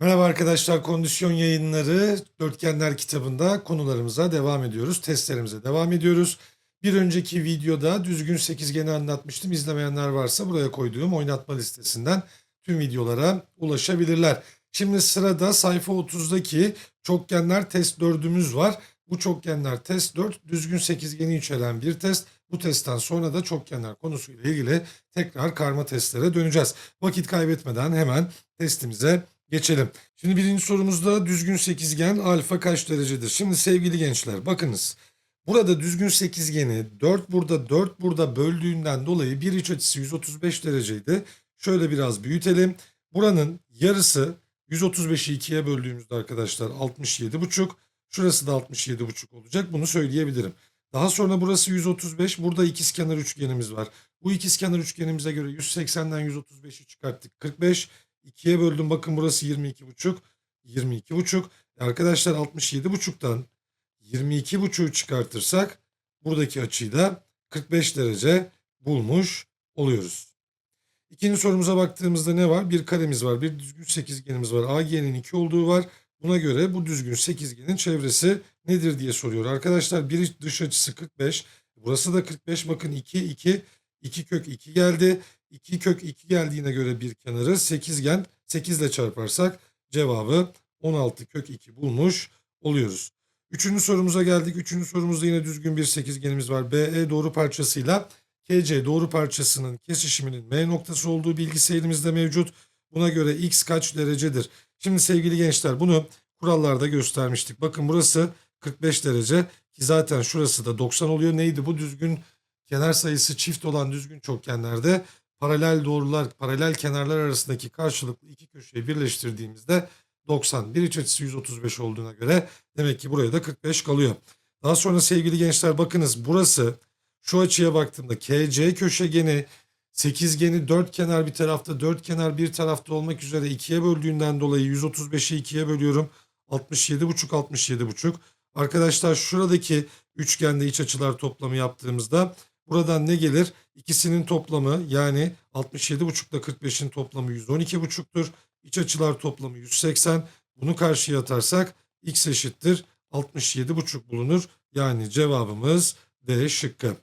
Merhaba arkadaşlar, kondisyon yayınları Dörtgenler kitabında konularımıza devam ediyoruz, testlerimize devam ediyoruz. Bir önceki videoda düzgün sekizgeni anlatmıştım. İzlemeyenler varsa buraya koyduğum oynatma listesinden tüm videolara ulaşabilirler. Şimdi sırada sayfa 30'daki çokgenler test 4'ümüz var. Bu çokgenler test 4 düzgün sekizgeni içeren bir test. Bu testten sonra da çokgenler konusuyla ilgili tekrar karma testlere döneceğiz. Vakit kaybetmeden hemen testimize geçelim. Şimdi birinci sorumuzda düzgün sekizgen alfa kaç derecedir? Şimdi sevgili gençler bakınız. Burada düzgün sekizgeni 4 burada 4 burada böldüğünden dolayı bir iç açısı 135 dereceydi. Şöyle biraz büyütelim. Buranın yarısı 135'i 2'ye böldüğümüzde arkadaşlar 67,5. Şurası da 67,5 olacak. Bunu söyleyebilirim. Daha sonra burası 135. Burada ikizkenar üçgenimiz var. Bu ikizkenar üçgenimize göre 180'den 135'i çıkarttık. 45. 2'ye böldüm. Bakın burası 22,5. 22,5. E Arkadaşlar 67,5'tan 22,5'u çıkartırsak buradaki açıyı da 45 derece bulmuş oluyoruz. İkinci sorumuza baktığımızda ne var? Bir karemiz var, bir düzgün sekizgenimiz var. AG'nin 2 olduğu var. Buna göre bu düzgün sekizgenin çevresi nedir diye soruyor. Arkadaşlar bir dış açısı 45. Burası da 45. Bakın 2, 2, 2 kök 2 geldi. 2 kök 2 geldiğine göre bir kenarı sekizgen 8 ile çarparsak cevabı 16 kök 2 bulmuş oluyoruz. Üçüncü sorumuza geldik. Üçüncü sorumuzda yine düzgün bir sekizgenimiz var. BE doğru parçasıyla KC doğru parçasının kesişiminin M noktası olduğu bilgisi elimizde mevcut. Buna göre X kaç derecedir? Şimdi sevgili gençler bunu kurallarda göstermiştik. Bakın burası 45 derece ki zaten şurası da 90 oluyor. Neydi bu düzgün kenar sayısı çift olan düzgün çokgenlerde paralel doğrular, paralel kenarlar arasındaki karşılıklı iki köşeyi birleştirdiğimizde 90. Bir iç açısı 135 olduğuna göre demek ki buraya da 45 kalıyor. Daha sonra sevgili gençler bakınız burası şu açıya baktığımda KC köşegeni sekizgeni dört kenar bir tarafta dört kenar bir tarafta olmak üzere ikiye böldüğünden dolayı 135'i ikiye bölüyorum. 67,5 67,5. Arkadaşlar şuradaki üçgende iç açılar toplamı yaptığımızda buradan ne gelir? İkisinin toplamı yani 67,5 ile 45'in toplamı 112,5'tur. İç açılar toplamı 180. Bunu karşıya atarsak x eşittir 67,5 bulunur. Yani cevabımız D şıkkı.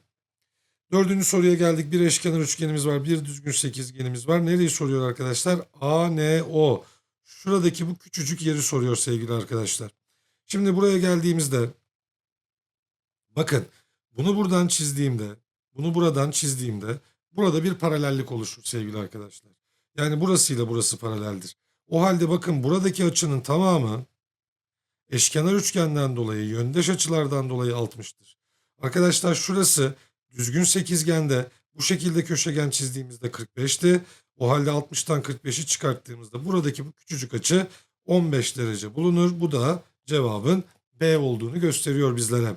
Dördüncü soruya geldik. Bir eşkenar üçgenimiz var. Bir düzgün sekizgenimiz var. Nereyi soruyor arkadaşlar? A, N, O. Şuradaki bu küçücük yeri soruyor sevgili arkadaşlar. Şimdi buraya geldiğimizde bakın bunu buradan çizdiğimde bunu buradan çizdiğimde burada bir paralellik oluşur sevgili arkadaşlar. Yani burasıyla burası paraleldir. O halde bakın buradaki açının tamamı eşkenar üçgenden dolayı yöndeş açılardan dolayı 60'tır. Arkadaşlar şurası düzgün sekizgende bu şekilde köşegen çizdiğimizde 45'ti. O halde 60'tan 45'i çıkarttığımızda buradaki bu küçücük açı 15 derece bulunur. Bu da cevabın B olduğunu gösteriyor bizlere.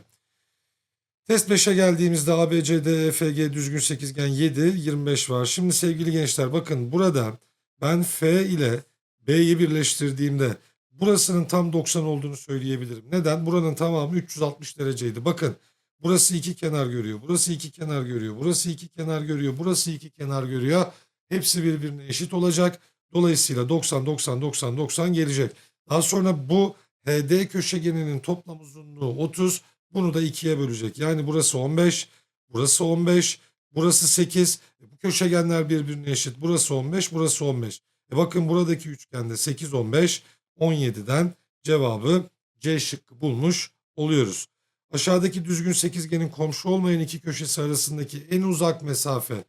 Test 5'e geldiğimizde A, B, C, D, E, F, G düzgün sekizgen 7, 25 var. Şimdi sevgili gençler bakın burada ben F ile B'yi birleştirdiğimde burasının tam 90 olduğunu söyleyebilirim. Neden? Buranın tamamı 360 dereceydi. Bakın burası iki kenar görüyor, burası iki kenar görüyor, burası iki kenar görüyor, burası iki kenar görüyor. Hepsi birbirine eşit olacak. Dolayısıyla 90, 90, 90, 90 gelecek. Daha sonra bu HD köşegeninin toplam uzunluğu 30. Bunu da ikiye bölecek. Yani burası 15, burası 15, burası 8. E, Bu köşegenler birbirine eşit. Burası 15, burası 15. E bakın buradaki üçgende 8, 15, 17'den cevabı C şıkkı bulmuş oluyoruz. Aşağıdaki düzgün sekizgenin komşu olmayan iki köşesi arasındaki en uzak mesafe,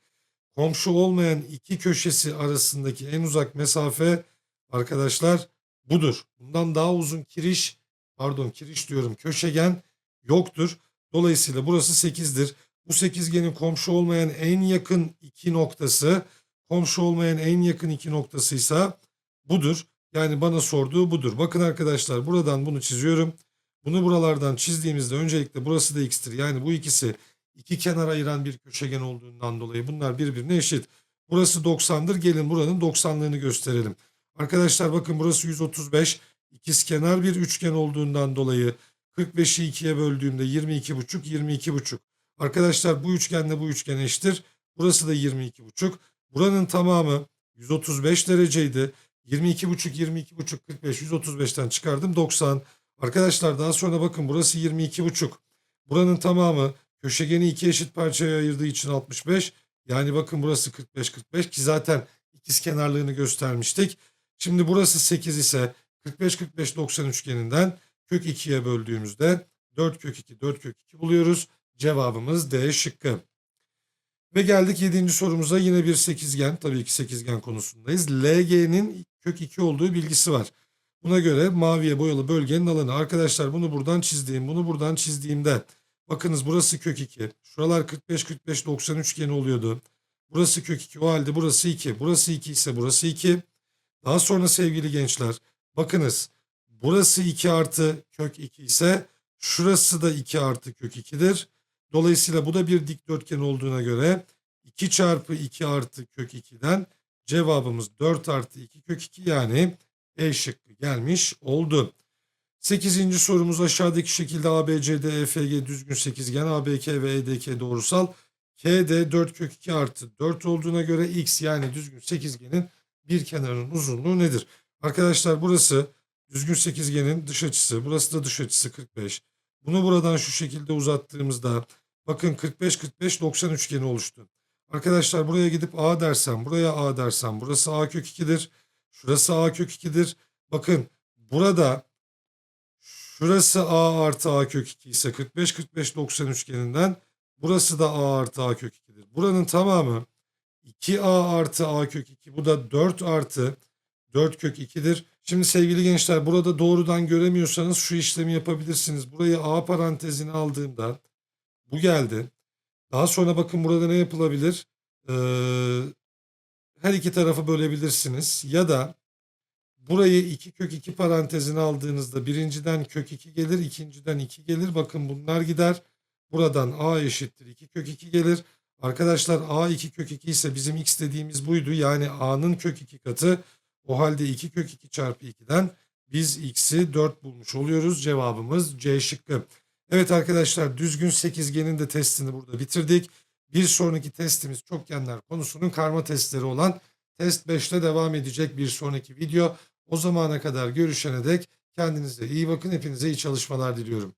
komşu olmayan iki köşesi arasındaki en uzak mesafe arkadaşlar budur. Bundan daha uzun kiriş, pardon kiriş diyorum köşegen yoktur. Dolayısıyla burası 8'dir. Bu sekizgenin komşu olmayan en yakın iki noktası, komşu olmayan en yakın iki noktasıysa budur. Yani bana sorduğu budur. Bakın arkadaşlar buradan bunu çiziyorum. Bunu buralardan çizdiğimizde öncelikle burası da x'tir. Yani bu ikisi iki kenar ayıran bir köşegen olduğundan dolayı bunlar birbirine eşit. Burası 90'dır. Gelin buranın 90'lığını gösterelim. Arkadaşlar bakın burası 135. İkizkenar bir üçgen olduğundan dolayı 45'i 2'ye böldüğümde 22,5 22,5. Arkadaşlar bu üçgenle bu üçgen eşittir. Burası da 22,5. Buranın tamamı 135 dereceydi. 22,5 22,5 45 135'ten çıkardım 90. Arkadaşlar daha sonra bakın burası 22,5. Buranın tamamı köşegeni iki eşit parçaya ayırdığı için 65. Yani bakın burası 45 45 ki zaten ikiz kenarlığını göstermiştik. Şimdi burası 8 ise 45 45 90 üçgeninden kök 2'ye böldüğümüzde 4 kök 2 4 kök 2 buluyoruz. Cevabımız D şıkkı. Ve geldik 7. sorumuza yine bir sekizgen. Tabii ki sekizgen konusundayız. LG'nin kök 2 olduğu bilgisi var. Buna göre maviye boyalı bölgenin alanı. Arkadaşlar bunu buradan çizdiğim, bunu buradan çizdiğimde bakınız burası kök 2. Şuralar 45 45 90 üçgeni oluyordu. Burası kök 2. O halde burası 2. Burası 2 ise burası 2. Daha sonra sevgili gençler bakınız burası 2 artı kök 2 ise şurası da 2 artı kök 2'dir. Dolayısıyla bu da bir dikdörtgen olduğuna göre 2 çarpı 2 artı kök 2'den cevabımız 4 artı 2 kök 2 yani E şıkkı gelmiş oldu. 8. sorumuz aşağıdaki şekilde ABCD, EFG düzgün sekizgen, ABK ve EDK doğrusal. KD 4 kök 2 artı 4 olduğuna göre X yani düzgün sekizgenin bir kenarının uzunluğu nedir? Arkadaşlar burası düzgün sekizgenin dış açısı. Burası da dış açısı 45. Bunu buradan şu şekilde uzattığımızda bakın 45 45 90 üçgeni oluştu. Arkadaşlar buraya gidip A dersem, buraya A dersem burası A kök 2'dir. Şurası A kök 2'dir. Bakın burada şurası A artı A kök 2 ise 45 45 90 üçgeninden burası da A artı A kök 2'dir. Buranın tamamı 2A artı A kök 2 bu da 4 artı 4 kök 2'dir. Şimdi sevgili gençler burada doğrudan göremiyorsanız şu işlemi yapabilirsiniz. Burayı A parantezine aldığımda bu geldi. Daha sonra bakın burada ne yapılabilir? Ee, her iki tarafı bölebilirsiniz. Ya da burayı 2 kök 2 parantezine aldığınızda birinciden kök 2 gelir, ikinciden 2 gelir. Bakın bunlar gider. Buradan A eşittir 2 kök 2 gelir. Arkadaşlar A 2 kök 2 ise bizim x dediğimiz buydu. Yani A'nın kök 2 katı. O halde 2 kök 2 çarpı 2'den biz x'i 4 bulmuş oluyoruz. Cevabımız C şıkkı. Evet arkadaşlar düzgün sekizgenin de testini burada bitirdik. Bir sonraki testimiz çokgenler konusunun karma testleri olan test 5'te devam edecek bir sonraki video. O zamana kadar görüşene dek kendinize iyi bakın. Hepinize iyi çalışmalar diliyorum.